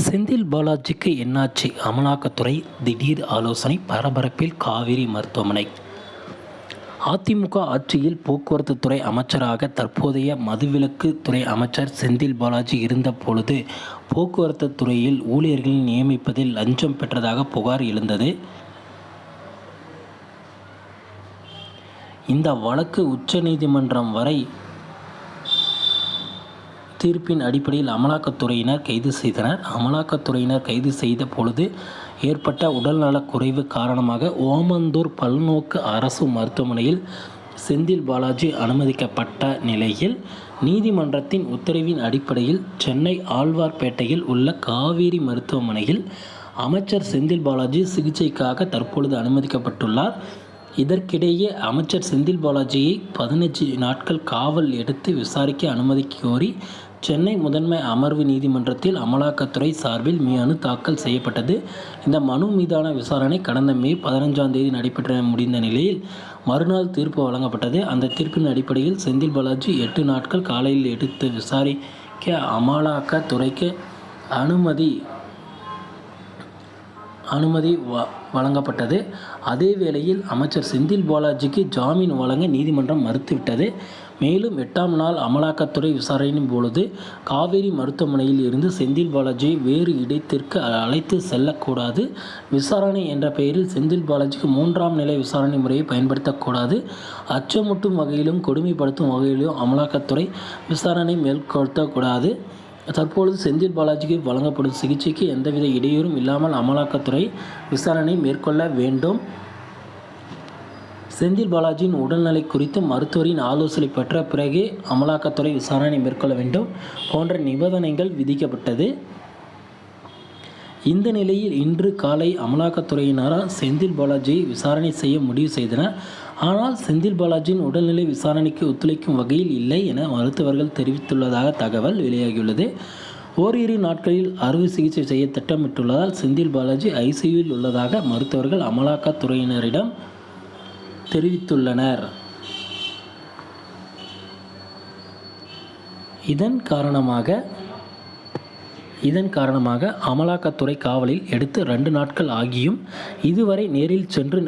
செந்தில் பாலாஜிக்கு என்னாச்சு? அமலாக்கத்துறை திடீர் ஆலோசனை பரபரப்பில் காவிரி மருத்துவமனை. அதிமுக ஆட்சியில் போக்குவரத்து துறை அமைச்சராக தற்போதைய மதுவிலக்கு துறை அமைச்சர் செந்தில் பாலாஜி இருந்த பொழுது போக்குவரத்து துறையில் ஊழியர்களை நியமிப்பதில் லஞ்சம் பெற்றதாக புகார் எழுந்தது. இந்த வழக்கு உச்சநீதிமன்றம் வரை தீர்ப்பின் அடிப்படையில் அமலாக்கத்துறையினர் கைது செய்தனர். அமலாக்கத்துறையினர் கைது செய்த பொழுது ஏற்பட்ட உடல்நலக் குறைவு காரணமாக ஓமந்தூர் பல்நோக்கு அரசு மருத்துவமனையில் செந்தில் பாலாஜி அனுமதிக்கப்பட்ட நிலையில் நீதிமன்றத்தின் உத்தரவின் அடிப்படையில் சென்னை ஆழ்வார்பேட்டையில் உள்ள காவேரி மருத்துவமனையில் அமைச்சர் செந்தில் பாலாஜி சிகிச்சைக்காக தற்பொழுது அனுமதிக்கப்பட்டுள்ளார். இதற்கிடையே அமைச்சர் செந்தில் பாலாஜியை பதினஞ்சு நாட்கள் காவல் எடுத்து விசாரிக்க அனுமதி கோரி சென்னை முதன்மை அமர்வு நீதிமன்றத்தில் அமலாக்கத்துறை சார்பில் மனு தாக்கல் செய்யப்பட்டது. இந்த மனு மீதான விசாரணை கடந்த மே பதினஞ்சாம் தேதி நடைபெற்ற முடிந்த நிலையில் மறுநாள் தீர்ப்பு வழங்கப்பட்டது. அந்த தீர்ப்பின் அடிப்படையில் செந்தில் பாலாஜி எட்டு நாட்கள் காலையில் எடுத்து விசாரிக்க அமலாக்கத்துறைக்கு அனுமதி அனுமதி வ வழங்கப்பட்டது. அதே வேளையில் அமைச்சர் செந்தில் பாலாஜிக்கு ஜாமீன் வழங்க நீதிமன்றம் மறுத்துவிட்டது. மேலும் எட்டாம் நாள் அமலாக்கத்துறை விசாரணையின் பொழுது காவேரி மருத்துவமனையில் இருந்து செந்தில் பாலாஜியை வேறு இடத்திற்கு அழைத்து செல்லக்கூடாது. விசாரணை என்ற பெயரில் செந்தில் பாலாஜிக்கு மூன்றாம் நிலை விசாரணை முறையை பயன்படுத்தக்கூடாது. அச்சமூட்டும் வகையிலும் கொடுமைப்படுத்தும் வகையிலும் அமலாக்கத்துறை விசாரணை மேற்கொள்ளக்கூடாது. தற்பொழுது செந்தில் பாலாஜிக்கு வழங்கப்படும் சிகிச்சைக்கு எந்தவித இடையூறும் இல்லாமல் அமலாக்கத்துறை விசாரணை மேற்கொள்ள வேண்டும். செந்தில் பாலாஜியின் உடல்நிலை குறித்து மருத்துவரின் ஆலோசனை பெற்ற பிறகே அமலாக்கத்துறை விசாரணை மேற்கொள்ள வேண்டும் போன்ற நிபந்தனைகள் விதிக்கப்பட்டது. இந்த நிலையில் இன்று காலை அமலாக்கத்துறையினரால் செந்தில் பாலாஜியை விசாரணை செய்ய முடிவு செய்தனர். ஆனால் செந்தில் பாலாஜியின் உடல்நிலை விசாரணைக்கு ஒத்துழைக்கும் வகையில் இல்லை என மருத்துவர்கள் தெரிவித்துள்ளதாக தகவல் வெளியாகியுள்ளது. ஓரிரு நாட்களில் அறுவை சிகிச்சை செய்ய திட்டமிட்டுள்ளதால் செந்தில் பாலாஜி ஐசியூவில் உள்ளதாக மருத்துவர்கள் அமலாக்கத்துறையினரிடம் தெரிவித்துள்ளனர். இதன் காரணமாக இதன் காரணமாக அமலாக்கத்துறை காவலில் எடுத்து ரெண்டு நாட்கள் ஆகியும் இதுவரை நேரில் சென்று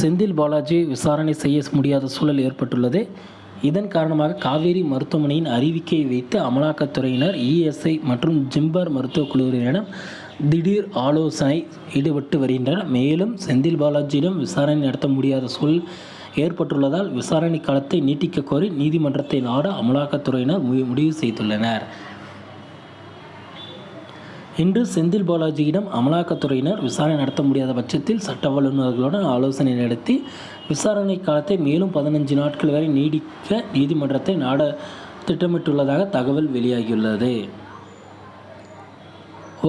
செந்தில் பாலாஜி விசாரணை செய்ய முடியாத சூழல் ஏற்பட்டுள்ளது. இதன் காரணமாக காவேரி மருத்துவமனையின் அறிவிக்கையை வைத்து அமலாக்கத்துறையினர் இஎஸ்ஐ மற்றும் ஜிம்பர் மருத்துவக் குழுவினரிடம் திடீர் ஆலோசனை ஈடுபட்டு வருகின்றனர். மேலும் செந்தில் பாலாஜியிடம் விசாரணை நடத்த முடியாத சூழல் ஏற்பட்டுள்ளதால் விசாரணை காலத்தை நீட்டிக்க கோரி நீதிமன்றத்தை நாட அமலாக்கத்துறையினர் முடிவு செய்துள்ளனர். இன்று செந்தில் பாலாஜியிடம் அமலாக்கத்துறையினர் விசாரணை நடத்த முடியாத பட்சத்தில் சட்ட வல்லுநர்களுடன் ஆலோசனை நடத்தி விசாரணை காலத்தை மேலும் பதினஞ்சு நாட்கள் வரை நீடிக்க நீதிமன்றத்தை நாட திட்டமிட்டுள்ளதாக தகவல் வெளியாகியுள்ளது.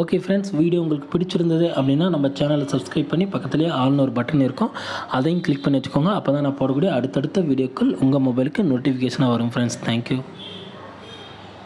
ஓகே ஃப்ரெண்ட்ஸ் வீடியோ உங்களுக்கு பிடிச்சிருந்தது அப்படின்னா நம்ம சேனலை சப்ஸ்கிரைப் பண்ணி பக்கத்துலேயே ஆள்னு ஒரு பட்டன் இருக்கும். அதையும் கிளிக் பண்ணி வச்சுக்கோங்க. அப்போ தான் நான் போடக்கூடிய அடுத்தடுத்த வீடியோக்கள் உங்கள் மொபைலுக்கு நோட்டிஃபிகேஷனாக வரும் ஃப்ரெண்ட்ஸ் தேங்க்யூ